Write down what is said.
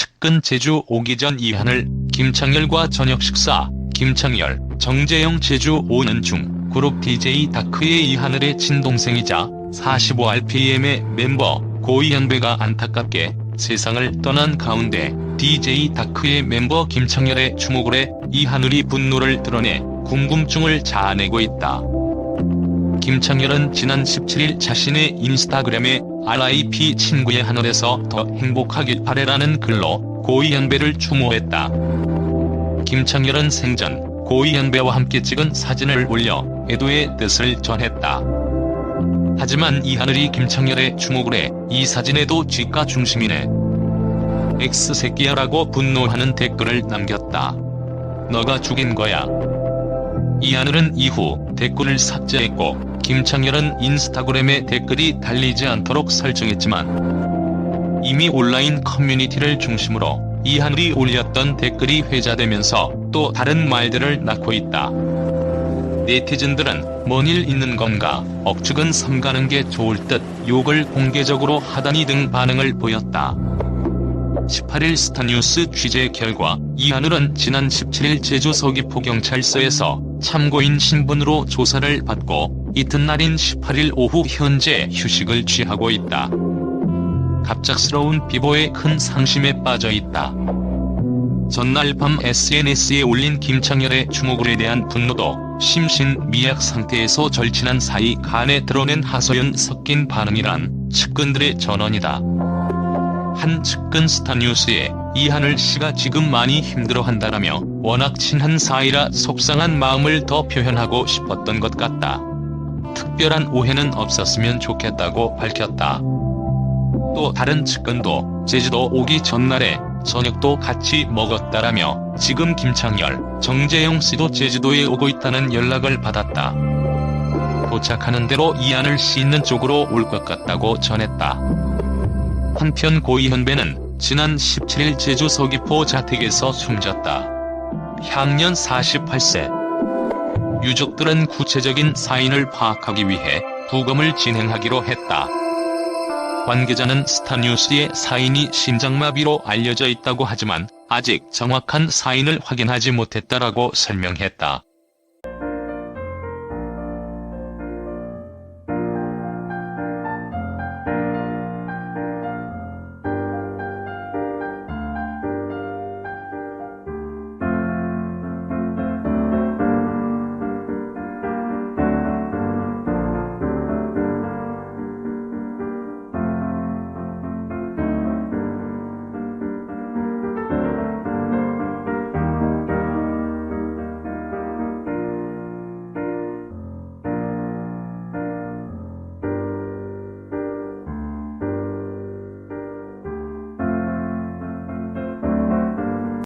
측근 제주 오기 전 이한을 김창열과 저녁 식사 김창열, 정재영 제주 오는 중 그룹 DJ 다크의 이하늘의 친동생이자 45rpm의 멤버 고이현배가 안타깝게 세상을 떠난 가운데 DJ 다크의 mem버 김창열의 주목을 해 이하늘이 분노를 드러내 궁금증을 자아내고 있다. 김창열은 지난 17일 자신의 인스타그램에 RIP 친구의 하늘에서 더 행복하길 바래라는 글로 고이현배를 추모했다. 김창열은 생전 고이현배와 함께 찍은 사진을 올려 애도의 뜻을 전했다. 하지만 이 하늘이 김창열의 주목을 해 이 사진에도 쥐가 중심이네. X새끼야라고 분노하는 댓글을 남겼다. 너가 죽인 거야. 이 하늘은 이후 댓글을 삭제했고 김창열은 인스타그램에 댓글이 달리지 않도록 설정했지만 이미 온라인 커뮤니티를 중심으로 이하늘이 올렸던 댓글이 회자되면서 또 다른 말들을 낳고 있다. 네티즌들은 뭔 일 있는 건가, 억측은 삼가는 게 좋을 듯 욕을 공개적으로 하다니 등 반응을 보였다. 18일 스타뉴스 취재 결과 이하늘은 지난 17일 제주 서귀포 경찰서에서 참고인 신분으로 조사를 받고 이튿날인 18일 오후 현재 휴식을 취하고 있다. 갑작스러운 비보에 큰 상심에 빠져 있다. 전날 밤 SNS에 올린 김창열의 주목을에 대한 분노도 심신 미약 상태에서 절친한 사이 간에 드러낸 하소연 섞인 반응이란 측근들의 전언이다. 한 측근 스타뉴스에 이하늘 씨가 지금 많이 힘들어한다라며 워낙 친한 사이라 속상한 마음을 더 표현하고 싶었던 것 같다. 특별한 오해는 없었으면 좋겠다고 밝혔다. 또 다른 측근도 제주도 오기 전날에 저녁도 같이 먹었다라며 지금 김창열, 정재영 씨도 제주도에 오고 있다는 연락을 받았다. 도착하는 대로 이하늘 씨 있는 쪽으로 올 것 같다고 전했다. 한편 고이현배는 지난 17일 제주 서귀포 자택에서 숨졌다. 향년 48세. 유족들은 구체적인 사인을 파악하기 위해 부검을 진행하기로 했다. 관계자는 스타뉴스의 사인이 심장마비로 알려져 있다고 하지만 아직 정확한 사인을 확인하지 못했다라고 설명했다.